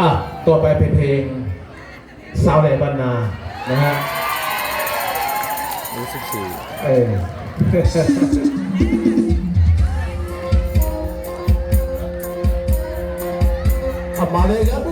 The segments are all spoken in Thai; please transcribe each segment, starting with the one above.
อะต่อไปเป็นเพลงสาวแหลบรรณานะฮะรู้สึกสี่เออมาเลยครั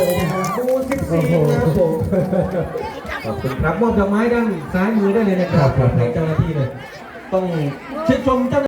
ผมปูสิบสี่โหคขอบคุณครับมอบดอกไม้ด้านซ้ายมือได้เลยนะครับครับครัให้เจ้าหน้าที่เลย ต้องเชื่ชมเจ้า